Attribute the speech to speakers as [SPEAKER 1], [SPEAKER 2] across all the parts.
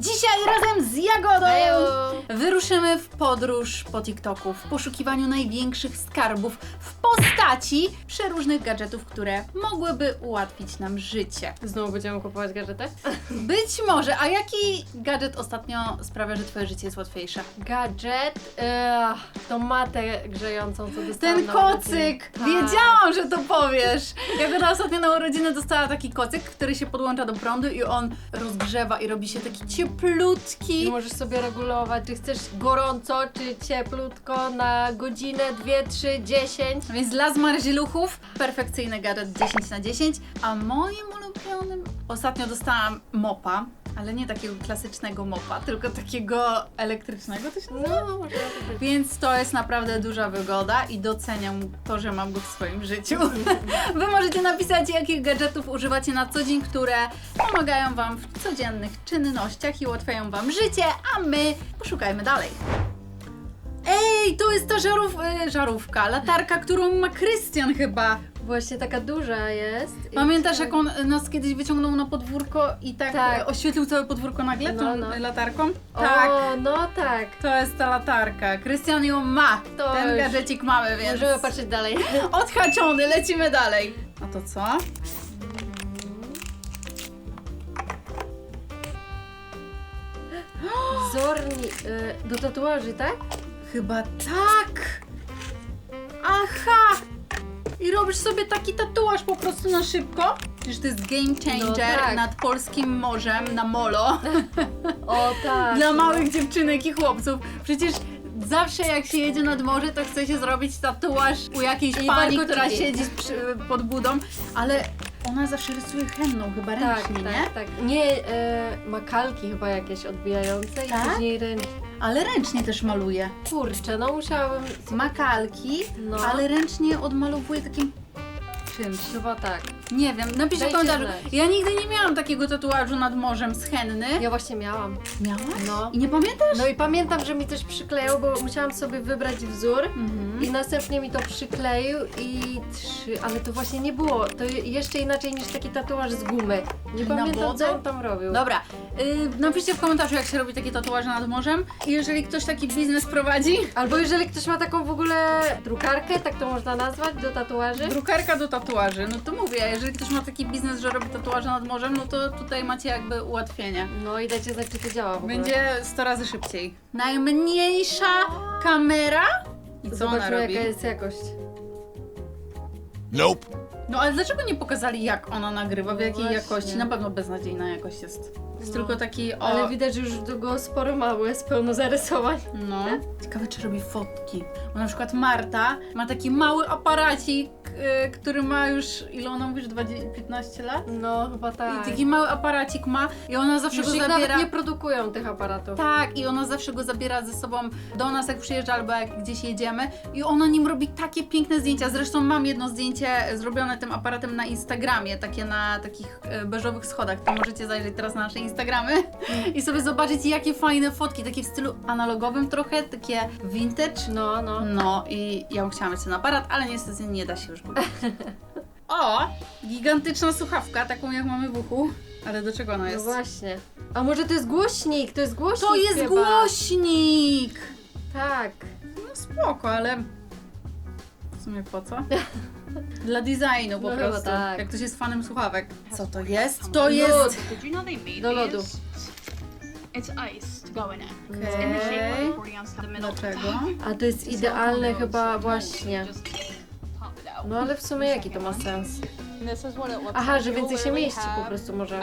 [SPEAKER 1] Dzisiaj razem z Jagodą wyruszymy w podróż po TikToku w poszukiwaniu największych skarbów w postaci przeróżnych gadżetów, które mogłyby ułatwić nam życie.
[SPEAKER 2] Znowu będziemy kupować gadżety?
[SPEAKER 1] Być może, a jaki gadżet ostatnio sprawia, że twoje życie jest łatwiejsze?
[SPEAKER 2] Gadżet, e, tą matę grzejącą, co dostałam
[SPEAKER 1] Ten
[SPEAKER 2] na
[SPEAKER 1] kocyk!
[SPEAKER 2] Tak.
[SPEAKER 1] Wiedziałam, że to powiesz! Jagoda ostatnio na urodziny dostała taki kocyk, który się podłącza do prądu i on rozgrzewa i robi się taki
[SPEAKER 2] I
[SPEAKER 1] cieplutki.
[SPEAKER 2] możesz sobie regulować, czy chcesz gorąco, czy cieplutko na godzinę, 2, 3, 10.
[SPEAKER 1] Więc dla zmarzieluchów perfekcyjny gadżet 10 na 10, a moim ulubionym ostatnio dostałam mopa, ale nie takiego klasycznego mopa, tylko takiego elektrycznego to się nazywa?
[SPEAKER 2] No, może być.
[SPEAKER 1] Więc to jest naprawdę duża wygoda i doceniam to, że mam go w swoim życiu. Wy możecie napisać, jakich gadżetów używacie na co dzień, które pomagają Wam w codziennych czynnościach i ułatwiają Wam życie, a my poszukajmy dalej. Ej, to jest ta żarów, e, żarówka, latarka, którą ma Krystian chyba.
[SPEAKER 2] Właśnie taka duża jest. i
[SPEAKER 1] Pamiętasz,
[SPEAKER 2] tak-
[SPEAKER 1] jak on nas kiedyś wyciągnął na podwórko i tak,
[SPEAKER 2] Tak.
[SPEAKER 1] oświetlił całe podwórko nagle
[SPEAKER 2] No,
[SPEAKER 1] tą
[SPEAKER 2] no.
[SPEAKER 1] latarką? Tak.
[SPEAKER 2] O, no tak.
[SPEAKER 1] To jest ta latarka. Krystian ją ma.
[SPEAKER 2] To
[SPEAKER 1] Ten
[SPEAKER 2] już.
[SPEAKER 1] gadżecik mamy, więc
[SPEAKER 2] Możemy patrzeć dalej.
[SPEAKER 1] odhaczony, lecimy dalej. A to co?
[SPEAKER 2] Wzorni y, do tatuaży, tak?
[SPEAKER 1] Chyba tak. Aha! I robisz sobie taki tatuaż po prostu na szybko? Przecież to jest game changer
[SPEAKER 2] No tak.
[SPEAKER 1] nad polskim morzem na molo
[SPEAKER 2] O tak.
[SPEAKER 1] dla małych dziewczynek i chłopców. Przecież zawsze jak się jedzie nad morze, to chce się zrobić tatuaż u jakiejś pani, która siedzi przy, pod budą, ale ona zawsze rysuje henną, chyba
[SPEAKER 2] Tak,
[SPEAKER 1] ręcznie,
[SPEAKER 2] tak,
[SPEAKER 1] nie?
[SPEAKER 2] tak. Nie, e, makalki chyba jakieś odbijające i
[SPEAKER 1] Tak?
[SPEAKER 2] później ręcznie.
[SPEAKER 1] Ale ręcznie też maluje.
[SPEAKER 2] Kurczę, no musiałabym...
[SPEAKER 1] Makalki,
[SPEAKER 2] No.
[SPEAKER 1] ale ręcznie odmalowuje takim czymś.
[SPEAKER 2] Chyba tak.
[SPEAKER 1] Nie wiem, napiszcie w
[SPEAKER 2] Dajcie
[SPEAKER 1] komentarzu.
[SPEAKER 2] znać.
[SPEAKER 1] Ja nigdy nie miałam takiego tatuażu nad morzem z henny.
[SPEAKER 2] Ja właśnie miałam.
[SPEAKER 1] Miałaś?
[SPEAKER 2] No.
[SPEAKER 1] I nie pamiętasz?
[SPEAKER 2] No i pamiętam, że mi coś przykleił, bo musiałam sobie wybrać wzór
[SPEAKER 1] Mhm.
[SPEAKER 2] i następnie mi to przykleił i trzy, ale to właśnie nie było, to je- jeszcze inaczej niż taki tatuaż z gumy. Nie
[SPEAKER 1] Na
[SPEAKER 2] pamiętam
[SPEAKER 1] wodę?
[SPEAKER 2] co on tam robił.
[SPEAKER 1] Dobra, yy, napiszcie w komentarzu, jak się robi takie tatuaże nad morzem. I jeżeli ktoś taki biznes prowadzi,
[SPEAKER 2] Albo jeżeli ktoś ma taką w ogóle drukarkę, tak to można nazwać, do tatuaży.
[SPEAKER 1] drukarka do tatuaży, no to mówię, jeżeli ktoś ma taki biznes, że robi tatuaże nad morzem, no to tutaj macie jakby ułatwienie.
[SPEAKER 2] No i dajcie znać, czy to działa w ogóle.
[SPEAKER 1] Będzie 100 razy szybciej. Najmniejsza kamera. I co
[SPEAKER 2] Zobaczmy
[SPEAKER 1] ona robi?
[SPEAKER 2] jaka jest jakość.
[SPEAKER 3] Nope.
[SPEAKER 1] No ale dlaczego nie pokazali jak ona nagrywa, w jakiej
[SPEAKER 2] Właśnie.
[SPEAKER 1] jakości? Na pewno beznadziejna jakość jest. Jest
[SPEAKER 2] No.
[SPEAKER 1] tylko taki o...
[SPEAKER 2] Ale widać, że już go sporo mało jest pełno zarysowań.
[SPEAKER 1] No. Ciekawe czy robi fotki. Bo na przykład Marta ma taki mały aparacik, y, który ma już, ile ona mówisz, 20, 15 lat?
[SPEAKER 2] No, chyba tak.
[SPEAKER 1] I taki mały aparacik ma i ona zawsze
[SPEAKER 2] Już
[SPEAKER 1] go
[SPEAKER 2] ich
[SPEAKER 1] zabiera...
[SPEAKER 2] nawet nie produkują tych aparatów.
[SPEAKER 1] Tak, i ona zawsze go zabiera ze sobą do nas, jak przyjeżdża albo jak gdzieś jedziemy. I ona nim robi takie piękne zdjęcia. Zresztą mam jedno zdjęcie zrobione tym aparatem na Instagramie, takie na takich e, beżowych schodach. To możecie zajrzeć teraz na nasze Instagramy i sobie zobaczyć, jakie fajne fotki, takie w stylu analogowym trochę, takie vintage.
[SPEAKER 2] No, no.
[SPEAKER 1] No i ja bym chciała mieć ten aparat, ale niestety nie da się już kupić. O! Gigantyczna słuchawka, taką jak mamy w uchu. Ale do czego ona
[SPEAKER 2] No
[SPEAKER 1] jest?
[SPEAKER 2] właśnie. A może to jest głośnik? To jest głośnik
[SPEAKER 1] To jest
[SPEAKER 2] chyba.
[SPEAKER 1] głośnik!
[SPEAKER 2] Tak.
[SPEAKER 1] No spoko, ale w sumie po co? Dla designu po
[SPEAKER 2] No chyba
[SPEAKER 1] prostu.
[SPEAKER 2] tak.
[SPEAKER 1] Jak ktoś jest fanem słuchawek. Co to jest? To jest...
[SPEAKER 4] Did you know they made
[SPEAKER 2] Do lodu.
[SPEAKER 4] these? It's ice to go in it. It's in the shape
[SPEAKER 1] Okej.
[SPEAKER 4] of accordion to the middle.
[SPEAKER 1] Dlaczego?
[SPEAKER 2] A to jest idealne chyba właśnie.
[SPEAKER 4] Just.
[SPEAKER 2] No ale w sumie jaki to ma sens? Aha, że więcej się mieści po prostu może.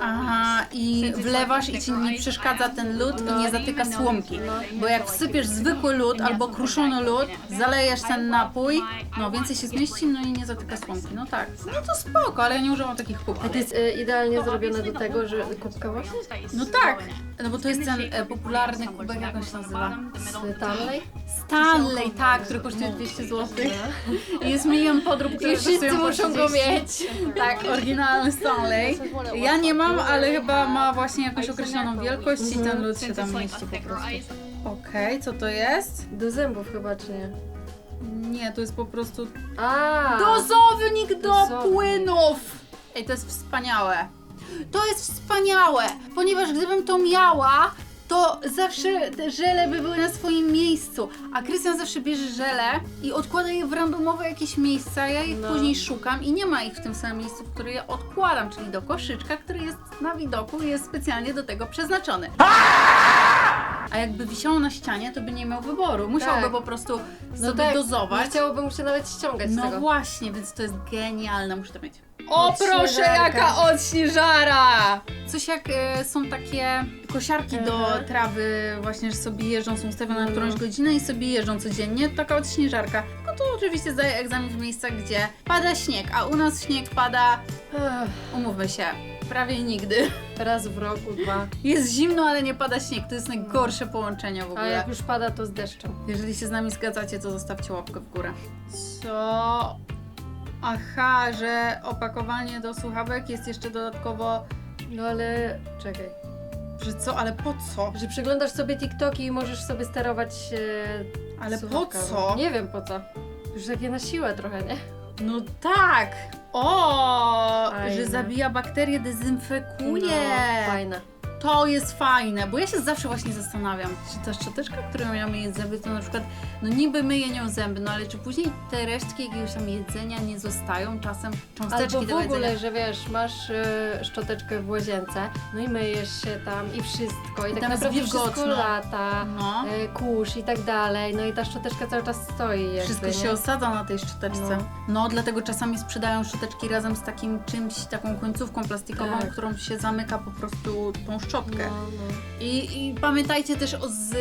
[SPEAKER 1] Aha, i wlewasz i ci nie przeszkadza ten lód i nie zatyka słomki.
[SPEAKER 4] is
[SPEAKER 1] Bo jak wsypiesz zwykły lód albo kruszony lód, zalejesz ten napój, no więcej się zmieści, no i nie zatyka słomki. No tak. No to spoko, ale ja nie używam takich
[SPEAKER 2] A
[SPEAKER 1] kubków.
[SPEAKER 2] to jest e, idealnie zrobione do tego, że kubka właśnie?
[SPEAKER 1] No tak, no bo to jest ten e, popularny kubek, jak on się nazywa?
[SPEAKER 2] Z Stanley?
[SPEAKER 1] Stanley, tak, który kosztuje 200 zł. I jest milion podrób, które
[SPEAKER 2] I wszyscy
[SPEAKER 1] kosztują po
[SPEAKER 2] muszą go
[SPEAKER 1] 30.
[SPEAKER 2] mieć.
[SPEAKER 1] Tak, oryginalny Stanley. Ja nie mam, ale chyba ma właśnie jakąś określoną wielkość i ten lód się tam mieści po prostu. Okej, co to jest?
[SPEAKER 2] Do zębów chyba, czy nie?
[SPEAKER 1] Nie, to jest po prostu
[SPEAKER 2] A!
[SPEAKER 1] dozownik do
[SPEAKER 2] Dozownik.
[SPEAKER 1] płynów! Ej, to jest wspaniałe. To jest wspaniałe, ponieważ gdybym to miała, to zawsze te żele by były na swoim miejscu. A Krystian zawsze bierze żele i odkłada je w randomowe jakieś miejsca. Ja ich
[SPEAKER 2] No.
[SPEAKER 1] później szukam i nie ma ich w tym samym miejscu, w które je odkładam, czyli do koszyczka, który jest na widoku i jest specjalnie do tego przeznaczony. A jakby wisiało na ścianie, to by nie miał wyboru. Musiałby
[SPEAKER 2] Tak.
[SPEAKER 1] po prostu
[SPEAKER 2] No
[SPEAKER 1] sobie
[SPEAKER 2] tak,
[SPEAKER 1] dozować.
[SPEAKER 2] Nie chciałoby mu się nawet ściągać z
[SPEAKER 1] No
[SPEAKER 2] tego.
[SPEAKER 1] właśnie, więc to jest genialne, muszę to mieć. O proszę,
[SPEAKER 2] Odśnieżarka.
[SPEAKER 1] jaka odśnieżara! Coś jak e, są takie kosiarki do
[SPEAKER 2] Mhm.
[SPEAKER 1] trawy, właśnie, że sobie jeżdżą, są ustawione na
[SPEAKER 2] No.
[SPEAKER 1] którąś godzinę i sobie jeżdżą codziennie, taka odśnieżarka. No to oczywiście zdaje egzamin w miejscach, gdzie pada śnieg, a u nas śnieg pada,
[SPEAKER 2] Ech,
[SPEAKER 1] umówmy się, prawie nigdy.
[SPEAKER 2] raz w roku, dwa.
[SPEAKER 1] Jest zimno, ale nie pada śnieg, to jest najgorsze połączenie w
[SPEAKER 2] A
[SPEAKER 1] ogóle.
[SPEAKER 2] jak już pada, to z deszczem.
[SPEAKER 1] Jeżeli się z nami zgadzacie, to zostawcie łapkę w górę. Co? Aha, że opakowanie do słuchawek jest jeszcze dodatkowo.
[SPEAKER 2] No ale czekaj.
[SPEAKER 1] Że co? Ale po co?
[SPEAKER 2] Że przeglądasz sobie TikToki i możesz sobie sterować e,
[SPEAKER 1] Ale po
[SPEAKER 2] słuchawkami.
[SPEAKER 1] co?
[SPEAKER 2] Nie wiem po co. Już takie na siłę trochę, nie?
[SPEAKER 1] No tak! O,
[SPEAKER 2] Fajne.
[SPEAKER 1] że zabija bakterie, dezynfekuje.
[SPEAKER 2] No, fajne.
[SPEAKER 1] To jest fajne, bo ja się zawsze właśnie zastanawiam, czy ta szczoteczka, którą ja myję zęby, to na przykład, no niby myję nią zęby, no ale czy później te resztki jakiegoś tam jedzenia nie zostają czasem, cząsteczki
[SPEAKER 2] Albo w ogóle,
[SPEAKER 1] jedzenia?
[SPEAKER 2] że wiesz, masz e, szczoteczkę w łazience, no i myjesz się tam i wszystko. I,
[SPEAKER 1] I
[SPEAKER 2] tak naprawdę wszystko lata.
[SPEAKER 1] No.
[SPEAKER 2] e, kurz i tak dalej, no i ta szczoteczka cały czas stoi jakby,
[SPEAKER 1] Wszystko
[SPEAKER 2] nie?
[SPEAKER 1] się osadza na tej szczoteczce. No.
[SPEAKER 2] No.
[SPEAKER 1] dlatego czasami sprzedają szczoteczki razem z takim czymś, taką końcówką plastikową,
[SPEAKER 2] Tak.
[SPEAKER 1] którą się zamyka po prostu tą szczotkę.
[SPEAKER 2] No, no.
[SPEAKER 1] I, I pamiętajcie też o z,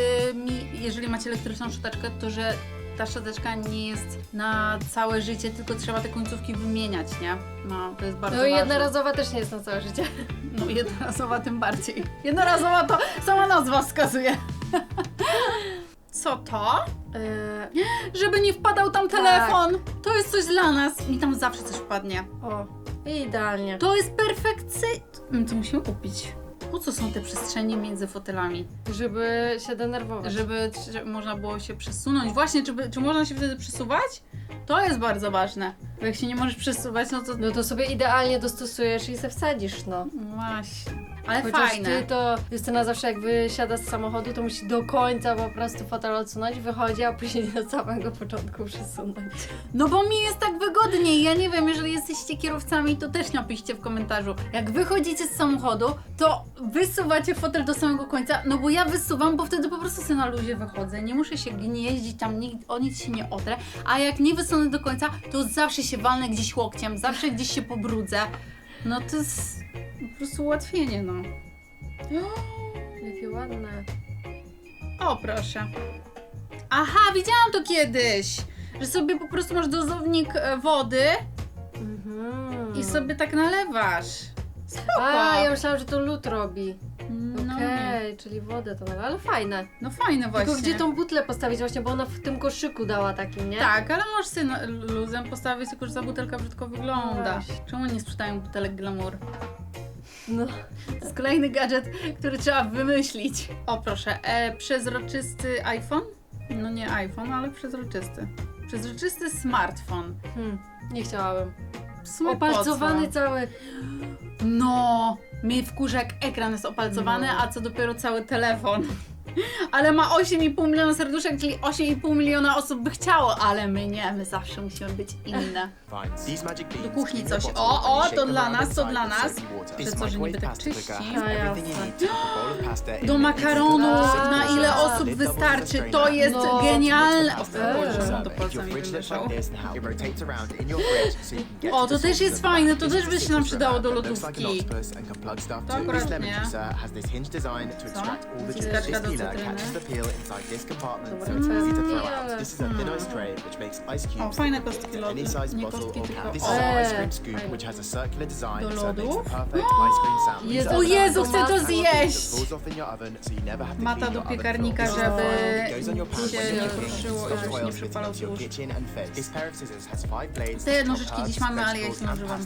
[SPEAKER 1] jeżeli macie elektryczną szczoteczkę, to że ta szczoteczka nie jest na całe życie, tylko trzeba te końcówki wymieniać, nie? No, to jest bardzo
[SPEAKER 2] No i
[SPEAKER 1] ważne.
[SPEAKER 2] jednorazowa też nie jest na całe życie.
[SPEAKER 1] No jednorazowa tym bardziej. Jednorazowa to sama nazwa wskazuje. Co to?
[SPEAKER 2] E,
[SPEAKER 1] Żeby nie wpadał tam telefon. To jest coś dla nas. Mi tam zawsze coś wpadnie.
[SPEAKER 2] o, idealnie.
[SPEAKER 1] To jest perfekcyjne. To musimy kupić. Po co są te przestrzenie między fotelami?
[SPEAKER 2] Żeby się denerwować.
[SPEAKER 1] Żeby czy można było się przesunąć. Właśnie, czy, czy można się wtedy przesuwać? To jest bardzo ważne. Bo jak się nie możesz przesuwać, no to.
[SPEAKER 2] No to sobie idealnie dostosujesz i se wsadzisz, no.
[SPEAKER 1] Właśnie. Ale
[SPEAKER 2] Chociaż
[SPEAKER 1] fajne.
[SPEAKER 2] ty to Justyna zawsze jak wysiada z samochodu, to musi do końca po prostu fotel odsunąć, wychodzi, a później do samego początku przesunąć.
[SPEAKER 1] No bo mi jest tak wygodniej. Ja nie wiem, jeżeli jesteście kierowcami, to też napiszcie w komentarzu. Jak wychodzicie z samochodu, to wysuwacie fotel do samego końca. No bo ja wysuwam, bo wtedy po prostu sobie na luzie wychodzę. Nie muszę się gnieździć, tam nikt, o nic się nie otrę. A jak nie wysunę do końca, to zawsze się walnę gdzieś łokciem, zawsze gdzieś się pobrudzę. No to jest po prostu ułatwienie, no.
[SPEAKER 2] Jakie ładne.
[SPEAKER 1] O, proszę. Aha, widziałam to kiedyś. Że sobie po prostu masz dozownik e, wody
[SPEAKER 2] Mhm.
[SPEAKER 1] i sobie tak nalewasz.
[SPEAKER 2] A, ja myślałam, że to lód robi.
[SPEAKER 1] No,
[SPEAKER 2] Okej, czyli wodę to ale fajne.
[SPEAKER 1] no fajne właśnie.
[SPEAKER 2] Tylko gdzie tą butlę postawić właśnie, bo ona w tym koszyku dała takim, nie?
[SPEAKER 1] Tak, ale możesz sobie na- luzem postawić, tylko że ta butelka brzydko wygląda.
[SPEAKER 2] właśnie.
[SPEAKER 1] Czemu nie sprzedają butelek glamour?
[SPEAKER 2] No.
[SPEAKER 1] To jest kolejny gadżet, który trzeba wymyślić. O proszę, e, przezroczysty iPhone? No nie iPhone, ale przezroczysty. Przezroczysty smartfon.
[SPEAKER 2] Hmm, nie chciałabym.
[SPEAKER 1] W sumie
[SPEAKER 2] cały.
[SPEAKER 1] No, mnie wkurza jak ekran jest opalcowany,
[SPEAKER 2] No.
[SPEAKER 1] a co dopiero cały telefon. Ale ma 8,5 miliona serduszek, czyli 8,5 miliona osób by chciało, ale my nie, my zawsze musimy być inne.
[SPEAKER 3] Do
[SPEAKER 1] kuchni coś. O, o, to dla nas, to dla nas. Że co, że niby tak czyści? Do makaronu, na ile osób wystarczy, to jest
[SPEAKER 2] No.
[SPEAKER 1] genialne. O,
[SPEAKER 2] Eee.
[SPEAKER 1] Boże, to wymieszał. O, to też jest fajne, to też by się nam przydało do lotówki. To akurat nie. Co? Wyciskaczka do cytryny. O, fajne kostki lodu. Nie kostki, tylko o.
[SPEAKER 2] Eee,
[SPEAKER 1] Do lodu?
[SPEAKER 2] Jezu,
[SPEAKER 1] O Jezu, chcę to zjeść!
[SPEAKER 3] Mata
[SPEAKER 1] Mata do piekarnika,
[SPEAKER 2] żeby
[SPEAKER 1] się nie kruszyło i żebyś nie przepalał tłuszcz. Te nożyczki dziś mamy, ale ja ich nie używam.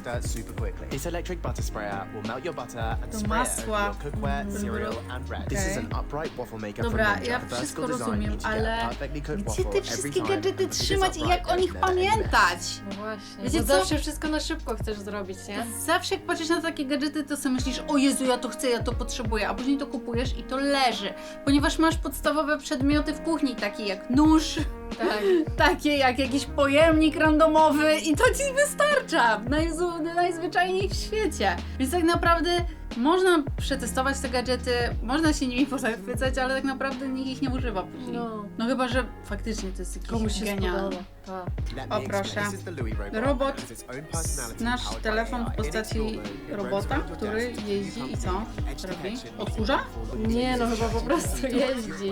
[SPEAKER 3] This electric butter sprayer will melt your butter and
[SPEAKER 1] Do
[SPEAKER 3] spray it
[SPEAKER 1] masła.
[SPEAKER 3] over your cookware, cereal and bread. This is an upright waffle
[SPEAKER 1] Dobra, ja wszystko rozumiem, ale
[SPEAKER 3] cooked
[SPEAKER 1] gdzie te wszystkie gadżety trzymać i jak o nich pamiętać?
[SPEAKER 2] No właśnie.
[SPEAKER 1] Wiecie co?
[SPEAKER 2] zawsze wszystko na szybko chcesz zrobić, nie?
[SPEAKER 1] Zawsze jak patrzysz na takie gadżety, to sobie myślisz, o Jezu, ja to chcę, ja to potrzebuję, a później to kupujesz i to leży, ponieważ masz podstawowe przedmioty w kuchni, takie jak nóż,
[SPEAKER 2] Tak.
[SPEAKER 1] takie jak jakiś pojemnik randomowy i to ci wystarcza najzu- najzwyczajniej w świecie. Więc tak naprawdę można przetestować te gadżety, można się nimi pozachwycać, ale tak naprawdę nikt ich nie używa później. No,
[SPEAKER 2] No.
[SPEAKER 1] chyba, że faktycznie to jest jakiś
[SPEAKER 2] Komuś się spodoba. Tak.
[SPEAKER 1] O, proszę.
[SPEAKER 3] Robot.
[SPEAKER 1] Nasz telefon w postaci robota, który jeździ i co? Robi? Odkurza?
[SPEAKER 2] Nie, no chyba po prostu jeździ.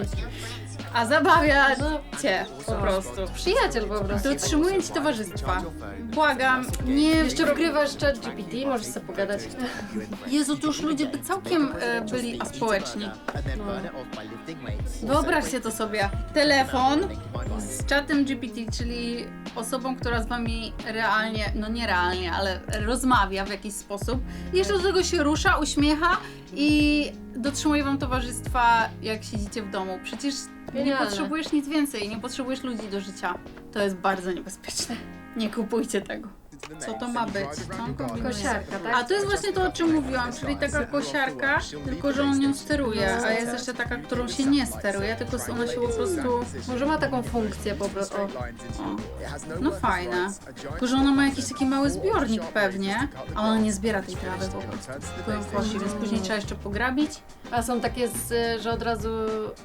[SPEAKER 1] A zabawia
[SPEAKER 2] No.
[SPEAKER 1] cię po prostu.
[SPEAKER 2] Przyjaciel po prostu.
[SPEAKER 1] Dotrzymuję ci towarzystwa. Błagam, nie...
[SPEAKER 2] Jeszcze wgrywasz chat GPT, możesz sobie pogadać.
[SPEAKER 1] Jezu, to już ludzie by całkiem e, byli aspołeczni. Wyobraźcie to sobie. Telefon z czatem GPT, czyli osobą, która z wami realnie, no nie realnie, ale rozmawia w jakiś sposób. Jeszcze do tego się rusza, uśmiecha i dotrzymuje wam towarzystwa, jak siedzicie w domu. Przecież nie
[SPEAKER 2] Genialne.
[SPEAKER 1] potrzebujesz nic więcej, nie potrzebujesz ludzi do życia. To jest bardzo niebezpieczne. Nie kupujcie tego. Co to ma być? Co on kombinuje?
[SPEAKER 2] Kosiarka, tak?
[SPEAKER 1] A to jest właśnie to, o czym mówiłam, czyli taka kosiarka, tylko że on nią steruje, a jest jeszcze taka, którą się nie steruje, tylko ona się po prostu...
[SPEAKER 2] Może ma taką funkcję po prostu. O.
[SPEAKER 1] No fajne. Tylko, że ona ma jakiś taki mały zbiornik pewnie, a ona nie zbiera tej trawy po prostu. Tylko ją kosi, więc później trzeba jeszcze pograbić.
[SPEAKER 2] A są takie, z, że od razu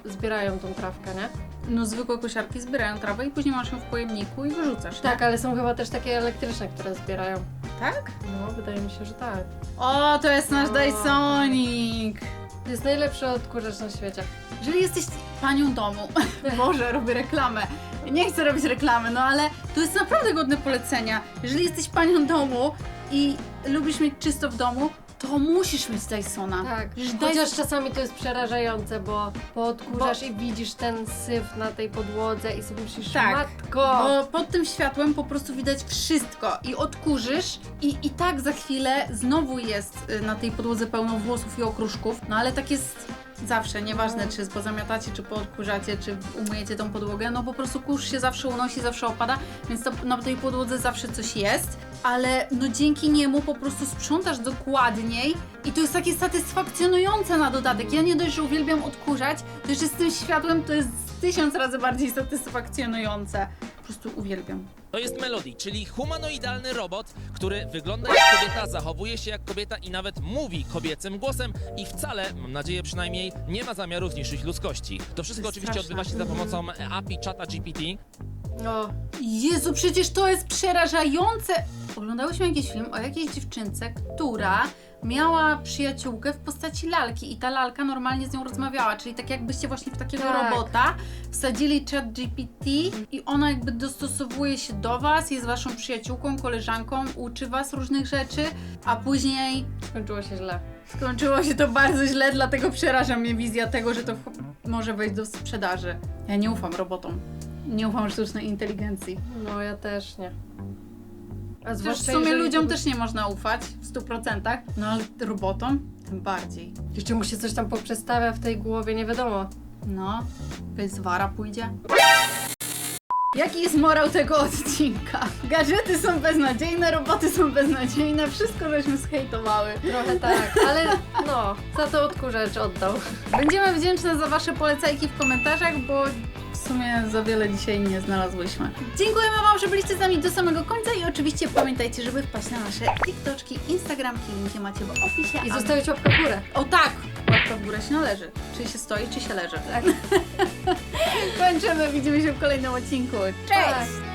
[SPEAKER 2] zbierają tą trawkę, nie?
[SPEAKER 1] No zwykłe kosiarki zbierają trawę i później masz ją w pojemniku i wyrzucasz,
[SPEAKER 2] Tak, ale są chyba też takie elektryczne, które zbierają.
[SPEAKER 1] Tak?
[SPEAKER 2] No, wydaje mi się, że tak.
[SPEAKER 1] O, to jest nasz Dysonik!
[SPEAKER 2] To jest najlepszy odkurzacz na świecie.
[SPEAKER 1] Jeżeli jesteś panią domu, Boże, robię reklamę. Nie chcę robić reklamy, no ale to jest naprawdę godne polecenia. Jeżeli jesteś panią domu i lubisz mieć czysto w domu, to musisz mieć Dysona.
[SPEAKER 2] Tak,
[SPEAKER 1] Przecież
[SPEAKER 2] chociaż
[SPEAKER 1] Dyson-
[SPEAKER 2] czasami to jest przerażające, bo podkurzasz i widzisz ten syf na tej podłodze i sobie myślisz,
[SPEAKER 1] Tak,
[SPEAKER 2] matko!
[SPEAKER 1] Bo pod tym światłem po prostu widać wszystko. I odkurzysz i, i tak za chwilę znowu jest y, na tej podłodze pełno włosów i okruszków, no ale tak jest zawsze, nieważne czy pozamiatacie, czy poodkurzacie, czy umyjecie tą podłogę, no po prostu kurz się zawsze unosi, zawsze opada, więc to, na tej podłodze zawsze coś jest, ale no dzięki niemu po prostu sprzątasz dokładniej i to jest takie satysfakcjonujące na dodatek. Ja nie dość, że uwielbiam odkurzać, to jeszcze z tym światłem to jest tysiąc razy bardziej satysfakcjonujące. Po prostu uwielbiam.
[SPEAKER 5] To jest Melody, czyli humanoidalny robot, który wygląda jak kobieta, zachowuje się jak kobieta i nawet mówi kobiecym głosem i wcale, mam nadzieję przynajmniej, nie ma zamiaru zniszczyć ludzkości. To wszystko oczywiście
[SPEAKER 1] straszne.
[SPEAKER 5] odbywa się za pomocą API czata GPT.
[SPEAKER 2] No,
[SPEAKER 1] Jezu, przecież to jest przerażające! Oglądałyśmy jakiś film o jakiejś dziewczynce, która miała przyjaciółkę w postaci lalki i ta lalka normalnie z nią rozmawiała, czyli tak jakbyście właśnie w takiego
[SPEAKER 2] Tak.
[SPEAKER 1] robota wsadzili chat GPT i ona jakby dostosowuje się do was, jest waszą przyjaciółką, koleżanką, uczy was różnych rzeczy, a później
[SPEAKER 2] skończyło się źle.
[SPEAKER 1] skończyło się to bardzo źle, dlatego przeraża mnie wizja tego, że to może wejść do sprzedaży. Ja nie ufam robotom. Nie ufam sztucznej inteligencji.
[SPEAKER 2] No, ja też nie. A
[SPEAKER 1] Chociaż w sumie
[SPEAKER 2] jeżeli
[SPEAKER 1] ludziom też nie można ufać w 100%, no ale robotom tym bardziej.
[SPEAKER 2] Jeszcze mu się coś tam poprzestawia w tej głowie, nie wiadomo.
[SPEAKER 1] No, bez wara pójdzie. Jaki jest morał tego odcinka? Gadżety są beznadziejne, roboty są beznadziejne, wszystko żeśmy zhejtowały.
[SPEAKER 2] Trochę tak, ale no, za to odkurzacz oddał.
[SPEAKER 1] Będziemy wdzięczne za Wasze polecajki w komentarzach, bo sumie za wiele dzisiaj nie znalazłyśmy. Dziękujemy Wam, że byliście z nami do samego końca i oczywiście pamiętajcie, żeby wpaść na nasze TikToczki, Instagramki, linki macie w opisie.
[SPEAKER 2] I
[SPEAKER 1] a-
[SPEAKER 2] zostawić łapkę w górę.
[SPEAKER 1] O tak! Łapka w górę się należy. Czy się stoi, czy się leży. Tak. Kończymy, widzimy się w kolejnym odcinku. Cześć!
[SPEAKER 2] Tak.